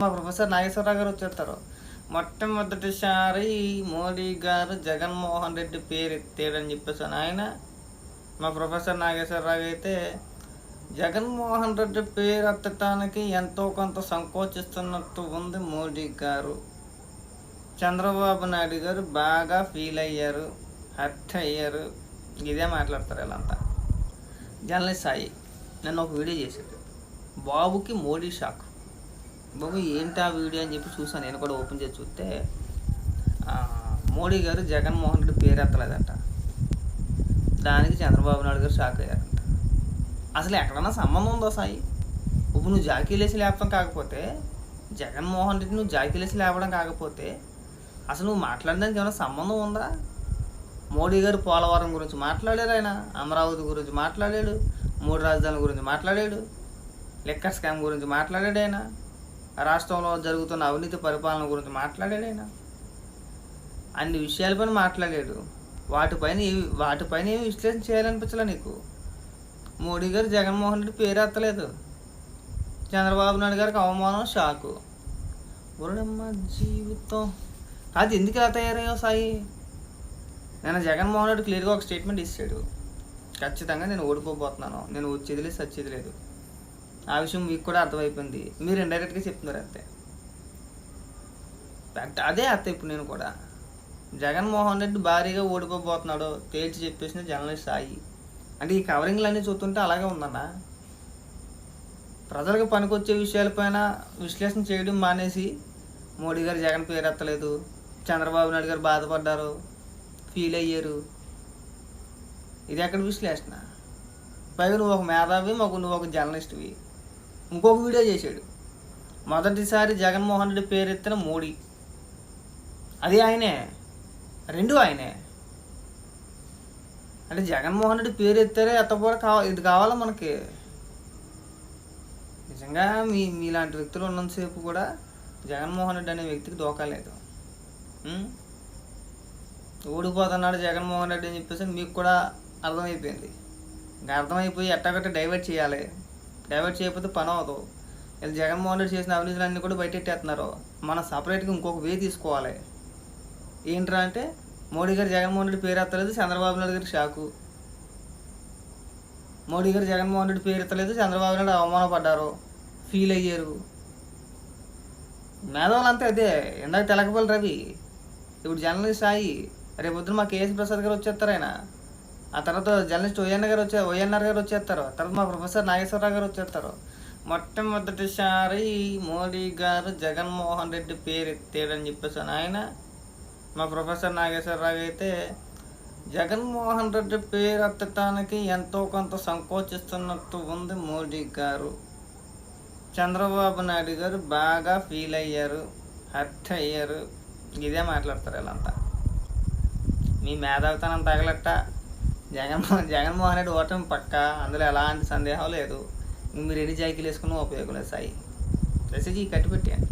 మా ప్రొఫెసర్ నాగేశ్వరరావు గారు వచ్చేస్తారు. మొట్టమొదటిసారి మోడీ గారు జగన్మోహన్ రెడ్డి పేరు ఎత్తాడని చెప్పేసి ఆయన మా ప్రొఫెసర్ నాగేశ్వరరావు అయితే జగన్మోహన్ రెడ్డి పేరు ఎత్తటానికి ఎంతో కొంత సంకోచిస్తున్నట్టు ఉంది మోడీ గారు. చంద్రబాబు నాయుడు గారు బాగా ఫీల్ అయ్యారు హర్ట్ అయ్యారు. ఇదే మాట్లాడతారు వీళ్ళంతా. జర్నలిస్ట్ సాయి నన్ను ఒక వీడియో చేశాడు బాబుకి మోడీ షాక్. బాబు ఏంటి ఆ వీడియో అని చెప్పి చూసాను నేను కూడా ఓపెన్ చేసి చూస్తే మోడీ గారు జగన్మోహన్ రెడ్డి పేరు ఎత్తలేదంట. దానికి చంద్రబాబు నాయుడు గారు షాక్ అయ్యారంట. అసలు ఎక్కడన్నా సంబంధం ఉందో సాయి? ఇప్పుడు నువ్వు జాకీలేసి లేపడం కాకపోతే జగన్మోహన్ రెడ్డి నువ్వు జాకీలేసి లేపడం కాకపోతే అసలు నువ్వు మాట్లాడడానికి ఏమైనా సంబంధం ఉందా? మోడీ గారు పోలవరం గురించి మాట్లాడారు ఆయన అమరావతి గురించి మాట్లాడాడు మూడు రాజధానుల గురించి మాట్లాడాడు లెక్కర్ స్కామ్ గురించి మాట్లాడాడు ఆయన. రాష్ట్రంలో జరుగుతున్న అవినీతి పరిపాలన గురించి మాట్లాడాడు ఆయన. అన్ని విషయాలపైన మాట్లాడాడు. వాటిపైన ఏవి వాటిపైన ఏమి విశ్లేషణ చేయాలనిపించలే నీకు? మోడీ గారు జగన్మోహన్ రెడ్డి పేరు ఎత్తలేదు. చంద్రబాబు నాయుడు గారికి అవమానం షాకు. ఒరడమ్మ జీవితం. అది ఎందుకు ఇలా తయారయ్యో సాయి? నేను జగన్మోహన్ రెడ్డి క్లియర్గా ఒక స్టేట్మెంట్ ఇచ్చాడు. ఖచ్చితంగా నేను ఓడిపోబోతున్నాను. నేను వచ్చేది లేదు సచ్చేది లేదు. ఆ విషయం మీకు కూడా అర్థమైపోయింది. మీరు ఇండైరెక్ట్గా చెప్తున్నారు అంతే. ఫ్యాక్ట్ అదే అత్త ఇప్పుడు నేను కూడా. జగన్మోహన్ రెడ్డి భారీగా ఓడిపోబోతున్నాడు తేల్చి చెప్పేసిన జర్నలిస్ట్ సాయి. అంటే ఈ కవరింగ్లు అన్నీ చూస్తుంటే అలాగే ఉందన్న. ప్రజలకు పనికొచ్చే విషయాలపైన విశ్లేషణ చేయడం మానేసి మోడీ గారు జగన్ పేరు ఎత్తలేదు. చంద్రబాబు నాయుడు గారు బాధపడ్డారు. ఫీల్ అయ్యారు. ఇది ఎక్కడ విశ్లేషణ? పైగా నువ్వు ఒక మేధావి మాకు నువ్వు ఒక జర్నలిస్ట్వి. ఇంకొక వీడియో చేశాడు. మొదటిసారి జగన్మోహన్ రెడ్డి పేరు ఎత్తిన మోడీ. అది ఆయనే. రెండు ఆయనే. అంటే జగన్మోహన్ రెడ్డి పేరు ఎత్తారే ఎత్తపోవడం కావాలి ఇది కావాలా మనకి? నిజంగా మీ మీలాంటి వ్యక్తులు ఉన్నంతసేపు కూడా జగన్మోహన్ రెడ్డి అనే వ్యక్తికి దోకాలేదు ఓడిపోతున్నాడు జగన్మోహన్ రెడ్డి అని చెప్పేసి మీకు కూడా అర్థమైపోయింది. ఇంకా అర్థమైపోయి ఎట్టగట్ట డైవర్ట్ చేయాలి. డైవర్ట్ చేయకపోతే పని అవదు ఇలా జగన్మోహన్ రెడ్డి చేసిన అవినీతులన్నీ కూడా బయటెట్టేస్తున్నారు మనం సపరేట్గా ఇంకొక వే తీసుకోవాలి. ఏంట్రా అంటే మోడీ గారు జగన్మోహన్ రెడ్డి పేరు ఎత్తలేదు చంద్రబాబు నాయుడు గారి షాకు. మోడీ గారు జగన్మోహన్ రెడ్డి పేరు ఎత్తలేదు చంద్రబాబు నాయుడు అవమానపడ్డారు. ఫీల్ అయ్యారు. మేధావులంతా అదే. ఇందాక తెలకపల్లి రవి ఇప్పుడు జర్నలిస్ట్ సాయి రేపొద్దున మా కేఎస్ ప్రసాద్ గారు వచ్చేస్తారు ఆయన. ఆ తర్వాత జర్నలిస్ట్ ఓఎన్ గారు వచ్చే ఓఎన్ఆర్ గారు వచ్చేస్తారు. తర్వాత మా ప్రొఫెసర్ నాగేశ్వరరావు గారు వచ్చేస్తారు. మొట్టమొదటిసారి మోడీ గారు జగన్మోహన్ రెడ్డి పేరు ఎత్తాడని చెప్పేసి ఆయన మా ప్రొఫెసర్ నాగేశ్వరరావు అయితే జగన్మోహన్ రెడ్డి పేరు ఎత్తటానికి ఎంతో కొంత సంకోచిస్తున్నట్టు ఉంది మోడీ గారు. చంద్రబాబు నాయుడు గారు బాగా ఫీల్ అయ్యారు హర్ట్ అయ్యారు. ఇదే మాట్లాడతారు వీళ్ళంతా. మీ మేధావితనం తగలట్ట? జగన్మోహన్ జగన్మోహన్ రెడ్డి ఓటమి పక్క? అందులో ఎలాంటి సందేహం లేదు. మీరు ఎన్ని జాకీలు వేసుకున్నా ఉపయోగం లేదు సాయి. మెసేజ్ కట్టిపెట్టేయండి